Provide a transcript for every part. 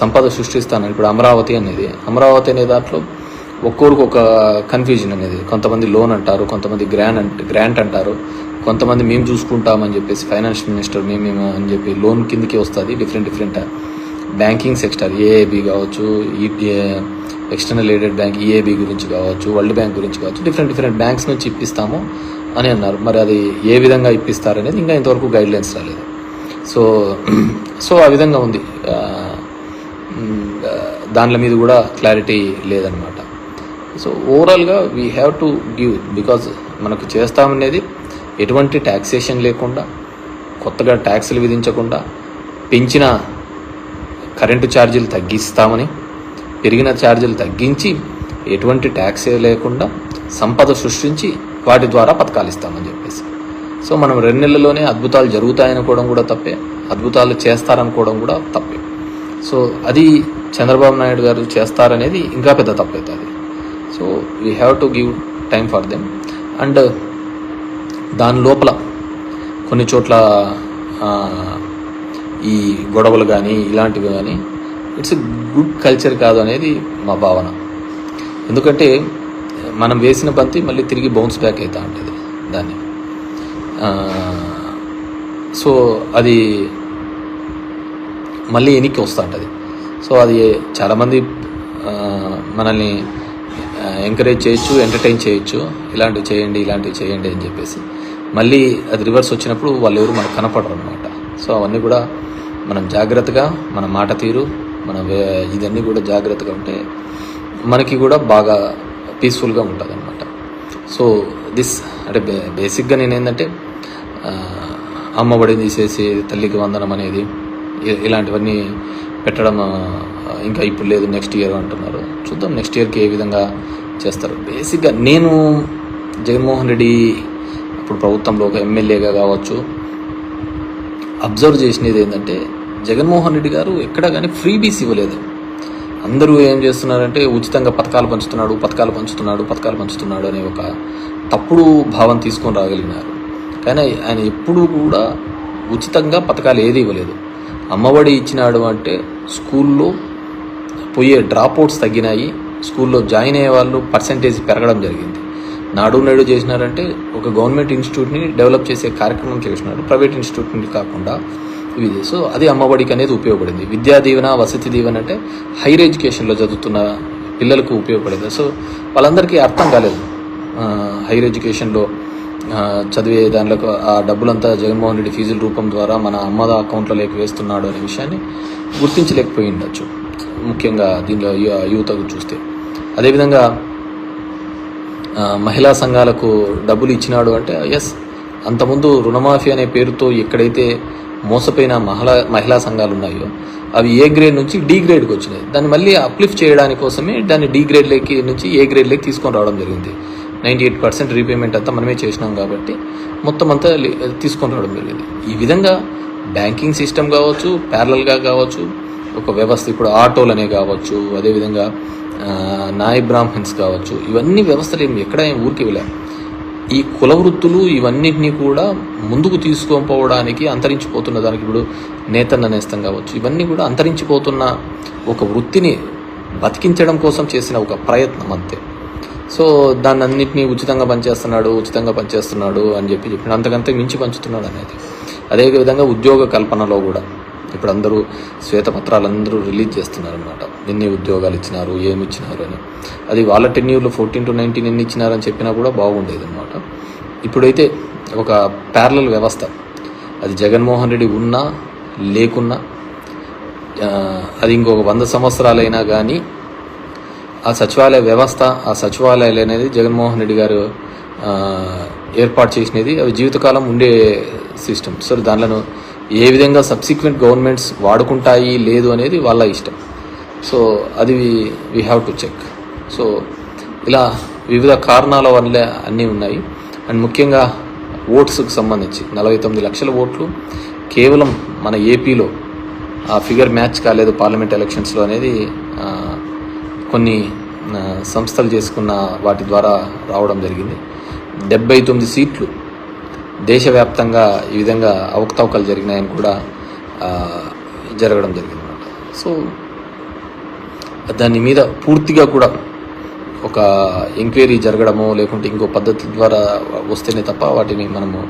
సంపద సృష్టిస్తాను. ఇప్పుడు అమరావతి అనేది. అమరావతి అనే దాంట్లో ఒక్కొరికి ఒక కన్ఫ్యూజన్ అనేది. కొంతమంది లోన్ అంటారు కొంతమంది గ్రాంట్ అంట గ్రాంట్ అంటారు. కొంతమంది మేము చూసుకుంటామని చెప్పేసి ఫైనాన్స్ మినిస్టర్ మేము అని చెప్పి లోన్ కిందకి వస్తుంది. Different different banking sector AAB కావచ్చు ఈ ఎక్స్టర్నల్ ఎయిడెడ్ బ్యాంక్ ఈఏబి గురించి కావచ్చు వరల్డ్ బ్యాంక్ గురించి కావచ్చు డిఫరెంట్ డిఫరెంట్ బ్యాంక్స్ నుంచి ఇప్పిస్తాము అని అన్నారు. మరి అది ఏ విధంగా ఇప్పిస్తారనేది ఇంకా ఇంతవరకు గైడ్లైన్స్ రాలేదు. సో సో ఆ విధంగా ఉంది. దానిల మీద కూడా క్లారిటీ లేదనమాట సో ఓవరాల్గా we have to give because మనకు చేస్తామనేది ఎటువంటి ట్యాక్సేషన్ లేకుండా కొత్తగా ట్యాక్సులు విధించకుండా పెంచిన కరెంటు ఛార్జీలు తగ్గిస్తామని పెరిగిన ఛార్జీలు తగ్గించి ఎటువంటి ట్యాక్స్ లేకుండా సంపద సృష్టించి వాటి ద్వారా పథకాలు ఇస్తామని చెప్పేసి. సో మనం రెండు నెలల్లోనే అద్భుతాలు జరుగుతాయనుకోవడం కూడా తప్పే అద్భుతాలు చేస్తారనుకోవడం కూడా తప్పే. సో అది చంద్రబాబు నాయుడు గారు చేస్తారనేది ఇంకా పెద్ద తప్పవుతుంది so we have to give time for them and దాని లోపల కొన్ని చోట్ల ఈ గొడవలు కానీ ఇలాంటివి కానీ ఇట్స్ గుడ్ కల్చర్ కాదు అనేది మా భావన. ఎందుకంటే మనం వేసిన బంతి మళ్ళీ తిరిగి బౌన్స్ బ్యాక్ అవుతా ఉంటుంది దాన్ని. సో అది మళ్ళీ వెనక్కి వస్తూ ఉంటుంది. సో అది చాలామంది మనల్ని ఎంకరేజ్ చేయొచ్చు ఎంటర్టైన్ చేయొచ్చు. ఇలాంటివి చేయండి ఇలాంటివి చేయండి అని చెప్పేసి. మళ్ళీ అది రివర్స్ వచ్చినప్పుడు వాళ్ళు ఎవరు మనకు కనపడరు అనమాట సో అవన్నీ కూడా మనం జాగ్రత్తగా మన మాట తీరు మన ఇదన్నీ కూడా జాగ్రత్తగా ఉంటే మనకి కూడా బాగా పీస్ఫుల్గా ఉంటుంది అనమాట సో దిస్ అంటే బే బేసిక్గా నేను ఏంటంటే అమ్మఒడి తీసేసి తల్లికి వందనం అనేది ఇలాంటివన్నీ పెట్టడం ఇంకా ఇప్పుడు లేదు నెక్స్ట్ ఇయర్ అంటున్నారు. చూద్దాం నెక్స్ట్ ఇయర్కి ఏ విధంగా చేస్తారు. బేసిక్గా నేను జగన్మోహన్ రెడ్డి ఇప్పుడు ప్రభుత్వంలో ఒక ఎమ్మెల్యేగా కావచ్చు అబ్జర్వ్ చేసినది ఏంటంటే జగన్మోహన్ రెడ్డి గారు ఎక్కడా కానీ ఫ్రీ బీస్ ఇవ్వలేదు. అందరూ ఏం చేస్తున్నారంటే ఉచితంగా పథకాలు పంచుతున్నాడు పథకాలు పంచుతున్నాడు పథకాలు పంచుతున్నాడు అనే ఒక తప్పుడు భావం తీసుకొని రాగలిగినారు. కానీ ఆయన ఎప్పుడూ కూడా ఉచితంగా పథకాలు ఏది ఇవ్వలేదు. అమ్మఒడి ఇచ్చినాడు అంటే స్కూల్లో పోయే డ్రాప్ అవుట్స్ తగ్గినాయి. స్కూల్లో జాయిన్ అయ్యే వాళ్ళు పర్సంటేజ్ పెరగడం జరిగింది. నాడు నేడు చేసినారంటే ఒక గవర్నమెంట్ ఇన్స్టిట్యూట్ని డెవలప్ చేసే కార్యక్రమం చేసినారు ప్రైవేట్ ఇన్స్టిట్యూట్ని కాకుండా ఇది సో అది అమ్మఒడికి అనేది ఉపయోగపడింది. విద్యా దీవెన వసతి దీవెన అంటే హైయర్ ఎడ్యుకేషన్లో చదువుతున్న పిల్లలకు ఉపయోగపడేది. సో వాళ్ళందరికీ అర్థం కాలేదు. హైయర్ ఎడ్యుకేషన్లో చదివే దానిలో ఆ డబ్బులంతా జగన్మోహన్ రెడ్డి ఫీజుల రూపం ద్వారా మన అమ్మద అకౌంట్లోకి వేస్తున్నాడు అనే విషయాన్ని గుర్తించలేకపోయి ఉండొచ్చు ముఖ్యంగా దీనిలో యువత యువతకు చూస్తే. అదేవిధంగా మహిళా సంఘాలకు డబ్బులు ఇచ్చినాడు అంటే ఎస్ అంతకుముందు రుణమాఫీ అనే పేరుతో ఎక్కడైతే మోసపోయిన మహిళా మహిళా సంఘాలు ఉన్నాయో అవి ఏ గ్రేడ్ నుంచి డి గ్రేడ్కి వచ్చినాయి. దాన్ని మళ్ళీ అప్లిఫ్ట్ చేయడానికి కోసమే దాన్ని డి గ్రేడ్లోకి నుంచి ఏ గ్రేడ్లోకి తీసుకొని రావడం జరిగింది. నైంటీ ఎయిట్ పర్సెంట్ రీపేమెంట్ అంతా మనమే చేసినాం కాబట్టి మొత్తం అంతా తీసుకొని రావడం జరిగింది. ఈ విధంగా బ్యాంకింగ్ సిస్టమ్ కావచ్చు ప్యారలల్గా కావచ్చు ఒక వ్యవస్థ ఇప్పుడు ఆటోలనే కావచ్చు అదేవిధంగా నాయ్ బ్రాహ్మణ్స్ కావచ్చు ఇవన్నీ వ్యవస్థలు ఏమి ఎక్కడ ఏం ఊరికి వెళ్ళాం ఈ కుల వృత్తులు ఇవన్నిటినీ కూడా ముందుకు తీసుకోపోవడానికి అంతరించిపోతున్న దానికి ఇప్పుడు నేతన్న నేస్తం కావచ్చు ఇవన్నీ కూడా అంతరించిపోతున్న ఒక వృత్తిని బతికించడం కోసం చేసిన ఒక ప్రయత్నం అంతే. సో దాన్ని అన్నింటినీ ఉచితంగా పనిచేస్తున్నాడు ఉచితంగా పనిచేస్తున్నాడు అని చెప్పి చెప్పిన అంతకంతే మించి పంచుతున్నాడు అనేది. అదేవిధంగా ఉద్యోగ కల్పనలో కూడా ఇప్పుడు అందరూ శ్వేతపత్రాలు అందరూ రిలీజ్ చేస్తున్నారు అనమాట ఎన్ని ఉద్యోగాలు ఇచ్చినారు ఏమి ఇచ్చినారు అని. అది వాళ్ళ టెన్యూర్లో ఫోర్టీన్ టు నైన్టీన్ ఎన్ని ఇచ్చినారని చెప్పినా కూడా బాగుండేది అనమాట ఇప్పుడైతే ఒక ప్యారల వ్యవస్థ. అది జగన్మోహన్ రెడ్డి ఉన్నా లేకున్నా అది ఇంకొక వంద సంవత్సరాలైనా కానీ ఆ సచివాలయ వ్యవస్థ ఆ సచివాలయాలు అనేది జగన్మోహన్ రెడ్డి గారు ఏర్పాటు చేసినది. అవి జీవితకాలం ఉండే సిస్టమ్ సో దానిలో ఏ విధంగా సబ్సిక్వెంట్ గవర్నమెంట్స్ వాడుకుంటాయి లేదు అనేది వాళ్ళ ఇష్టం. సో అది we have to check so ఇలా వివిధ కారణాల వల్ల అన్నీ ఉన్నాయి. అండ్ ముఖ్యంగా ఓట్స్కి సంబంధించి నలభై తొమ్మిది లక్షల ఓట్లు కేవలం మన ఏపీలో ఆ ఫిగర్ మ్యాచ్ కాలేదు పార్లమెంట్ ఎలక్షన్స్లో అనేది కొన్ని సంస్థలు చేసుకున్న వాటి ద్వారా రావడం జరిగింది. డెబ్బై తొమ్మిది సీట్లు దేశవ్యాప్తంగా ఈ విధంగా అవకతవకలు జరిగినాయని కూడా జరగడం జరిగింది అనమాట సో దాని మీద పూర్తిగా కూడా ఒక ఎంక్వైరీ జరగడమో లేకుంటే ఇంకో పద్ధతి ద్వారా వస్తేనే తప్ప వాటిని మనము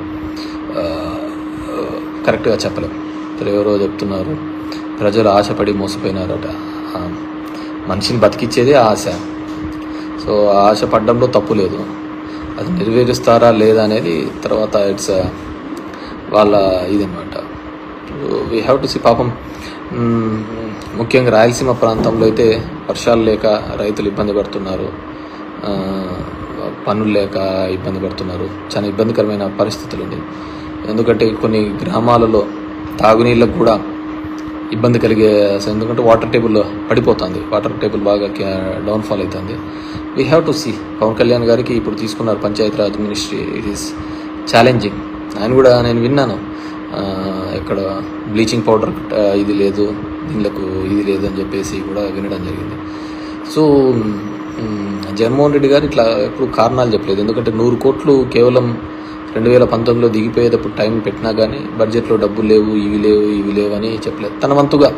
కరెక్ట్గా చెప్పలేం. ఎవరో చెప్తున్నారు ప్రజలు ఆశపడి మోసపోయినారట. మనిషిని బతికిచ్చేదే ఆశ. సో ఆ ఆశ పడ్డంలో తప్పు లేదు. అది నెరవేరుస్తారా లేదా అనేది తర్వాత ఇట్స్ వాళ్ళ ఇదనమాట వీ హ్యావ్ టు సి పాపం ముఖ్యంగా రాయలసీమ ప్రాంతంలో అయితే వర్షాలు లేక రైతులు ఇబ్బంది పడుతున్నారు. పనులు లేక ఇబ్బంది పడుతున్నారు. చాలా ఇబ్బందికరమైన పరిస్థితులు ఉంది ఎందుకంటే కొన్ని గ్రామాలలో తాగునీళ్ళకు కూడా ఇబ్బంది కలిగే అసలు ఎందుకంటే వాటర్ టేబుల్ పడిపోతుంది. వాటర్ టేబుల్ బాగా డౌన్ఫాల్ అవుతుంది we have to see Pawan Kalyan గారికి ఇప్పుడు తీసుకున్నారు panchayat raj ministry. It is challenging ఆయన కూడా నేను విన్నాను. ఇక్కడ బ్లీచింగ్ పౌడర్ ఇది లేదు దీనికి ఇది లేదు అని చెప్పేసి కూడా వినడం జరిగింది. సో జగన్మోహన్ రెడ్డి గారు ఇట్లా ఎప్పుడు కారణాలు చెప్పలేదు. ఎందుకంటే నూరు కోట్లు కేవలం రెండు వేల పంతొమ్మిదిలో దిగిపోయేటప్పుడు టైం పెట్టినా కానీ బడ్జెట్లో డబ్బులు లేవు ఇవి లేవు ఇవి లేవు అని చెప్పలేదు. తన వంతుగా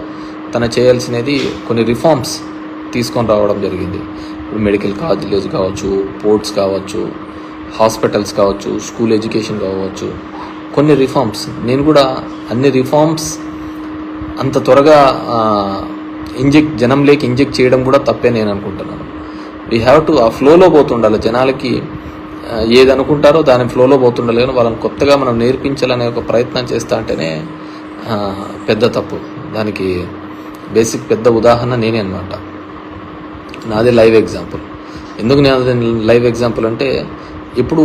తన చేయాల్సినది కొన్ని రిఫార్మ్స్ తీసుకొని రావడం జరిగింది. ఇప్పుడు మెడికల్ కాలేజ్ కావచ్చు పోర్ట్స్ కావచ్చు హాస్పిటల్స్ కావచ్చు స్కూల్ ఎడ్యుకేషన్ కావచ్చు. కొన్ని రిఫార్మ్స్. నేను కూడా అన్ని రిఫార్మ్స్ అంత త్వరగా ఇంజెక్ట్ జనం లేక ఇంజెక్ట్ చేయడం కూడా తప్పే నేను అనుకుంటున్నాను. వీ హ్యావ్ టు ఆ ఫ్లోలో పోతుండాలి జనాలకి ఏది అనుకుంటారో దాని ఫ్లోలో పోతుండలేను. వాళ్ళని కొత్తగా మనం నేర్పించాలనే ఒక ప్రయత్నం చేస్తా అంటేనే పెద్ద తప్పు. దానికి బేసిక్ పెద్ద ఉదాహరణ నేనే అనమాట నాది లైవ్ ఎగ్జాంపుల్. ఎందుకు నేను లైవ్ ఎగ్జాంపుల్ అంటే ఇప్పుడు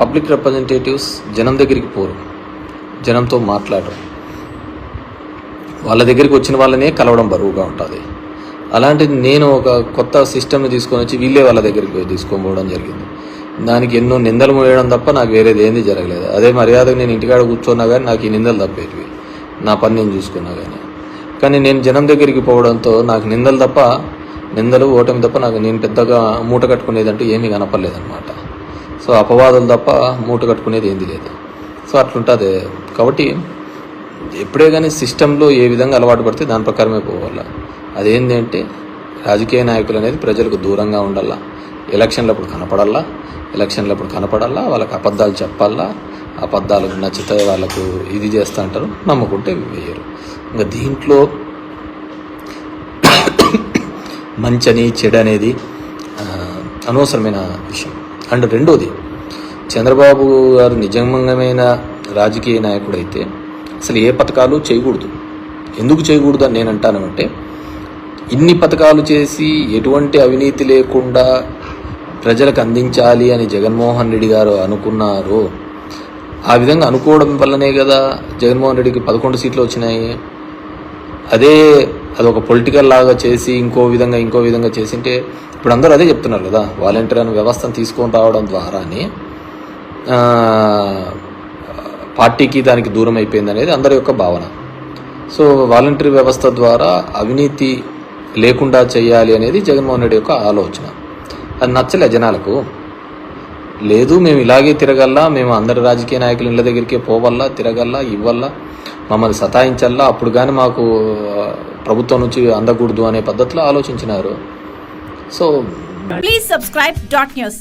పబ్లిక్ రిప్రజెంటేటివ్స్ జనం దగ్గరికి పోరు. జనంతో మాట్లాడరు. వాళ్ళ దగ్గరికి వచ్చిన వాళ్ళనే కలవడం బరువుగా ఉంటుంది. అలాంటిది నేను ఒక కొత్త సిస్టమ్ని తీసుకొని వచ్చి వీళ్ళే వాళ్ళ దగ్గరికి తీసుకొని పోవడం జరిగింది. దానికి ఎన్నో నిందలు మోయడం తప్ప నాకు వేరేది ఏంది జరగలేదు. అదే మర్యాదకు నేను ఇంటికాడ కూర్చున్నా కానీ నాకు ఈ నిందలు తప్పేటివి. నా పని నేను చూసుకున్నా కానీ కానీ నేను జనం దగ్గరికి పోవడంతో నాకు నిందలు తప్ప నిందలు ఓటమి తప్ప నాకు నేను పెద్దగా మూట కట్టుకునేదంటూ ఏమీ కనపడలేదన్నమాట. సో అపవాదులు తప్ప మూట కట్టుకునేది ఏంది లేదు. సో అట్లుంటుంది. కాబట్టి ఎప్పుడే కానీ సిస్టంలో ఏ విధంగా అలవాటు పడితే దాని ప్రకారమే పోవాలా. అదేంటి అంటే రాజకీయ నాయకులు అనేది ప్రజలకు దూరంగా ఉండాలా. ఎలక్షన్లప్పుడు కనపడల్లా ఎలక్షన్లప్పుడు కనపడల్లా వాళ్ళకి అబద్ధాలు చెప్పాలా అబద్ధాలకు నచ్చితే వాళ్ళకు ఇది చేస్తా అంటారు నమ్ముకుంటే వేయరు. ఇంకా దీంట్లో మంచని చెడు అనేది అనవసరమైన విషయం. అండ్ రెండోది చంద్రబాబు గారు నిజమైన రాజకీయ నాయకుడైతే అసలు ఏ పథకాలు చేయకూడదు. ఎందుకు చేయకూడదు అని నేను అంటాను అంటే ఇన్ని పథకాలు చేసి ఎటువంటి అవినీతి లేకుండా ప్రజలకు అందించాలి అని జగన్మోహన్ రెడ్డి గారు అనుకున్నారు ఆ విధంగా అనుకోవడం వల్లనే కదా జగన్మోహన్ రెడ్డికి పదకొండు సీట్లు వచ్చినాయి. అదే అది ఒక పొలిటికల్ లాగా చేసి ఇంకో విధంగా ఇంకో విధంగా చేసింటే ఇప్పుడు అందరూ అదే చెప్తున్నారు కదా వాలంటీర్ అనే వ్యవస్థను తీసుకొని రావడం ద్వారానే పార్టీకి దానికి దూరం అయిపోయింది అనేది అందరి యొక్క భావన. సో వాలంటీర్ వ్యవస్థ ద్వారా అవినీతి లేకుండా చేయాలి అనేది జగన్మోహన్ రెడ్డి యొక్క ఆలోచన. అది నచ్చలే జనాలకు. లేదు మేము ఇలాగే తిరగల్లా మేము అందరి రాజకీయ నాయకులు ఇళ్ళ దగ్గరికే పోవల్లా తిరగల్లా ఇవ్వల్లా మమ్మల్ని సతాయించల్లా అప్పుడు కానీ మాకు ప్రభుత్వం నుంచి అందకూడదు అనే పద్ధతిలో ఆలోచించినారు. So please subscribe dot news